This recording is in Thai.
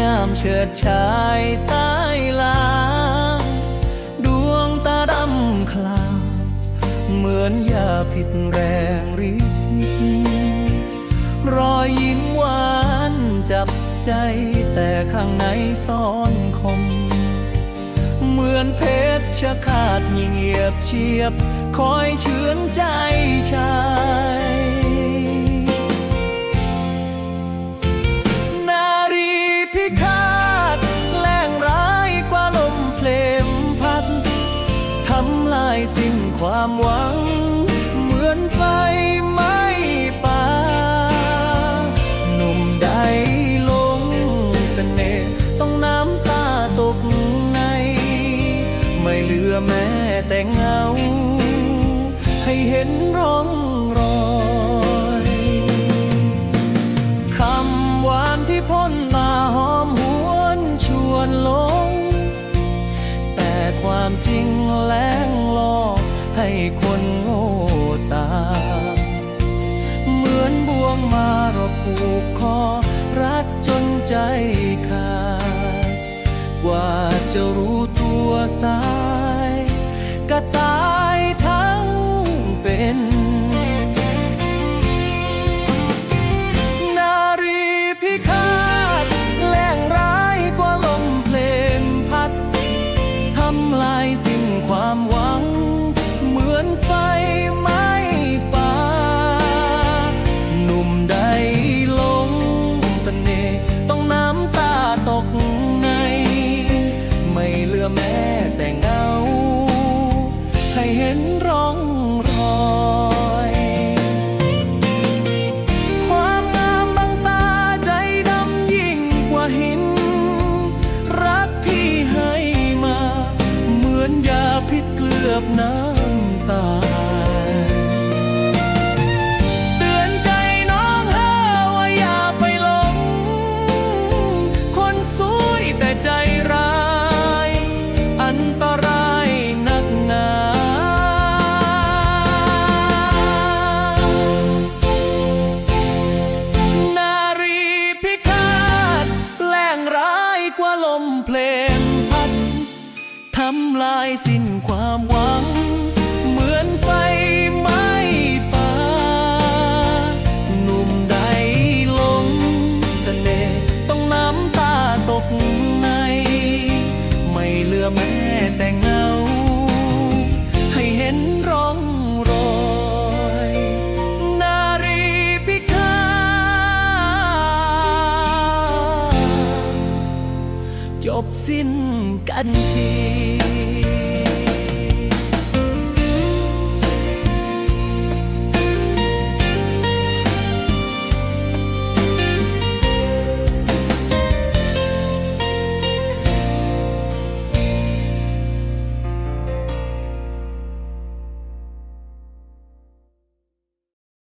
งามเฉิดชายใต้ลางดวงตาดำคลาว เหมือนยาผิดแรงฤทธิ์รอยยิ้มหวานจับใจแต่ข้างในซ่อนคม เหมือนเพชรชะขาดยิ่งเหยียบเฉียบ คอยเชื้อนใจชายายสิ้นความหวัง เหมือนไฟไหม้ป่าหนุ่มใดลงเสน่ห์ต้องน้ำตาตกใน ไม่เหลือแม้แต่เงา ให้เห็นร่องรอยคำหวานที่พ่นตาหอมหวนชวนหลง แต่ความจริงแล้งหลอกให้ คนโง่ตา เหมือนบ่วงมารบผูกคอ รัดจนใจขาดกว่าจะรู้ตัวสายก็ตายทั้งเป็นนารีพิฆาต ห็นร่องรอย ความงามบางตาใจดำยิ่งกว่าหิน รักที่ให้มา เหมือนยาพิษเกลือบน้ำตา ทำลายสิ้นความหวัง เหมือนไฟไหม้ป่าหนุ่มใดลงเสน่ห์ต้องน้ำตาตกใน ไม่เหลือแม้แต่เงา ให้เห็นร่องรอยนารีพิฆาตจบสิ้น กันที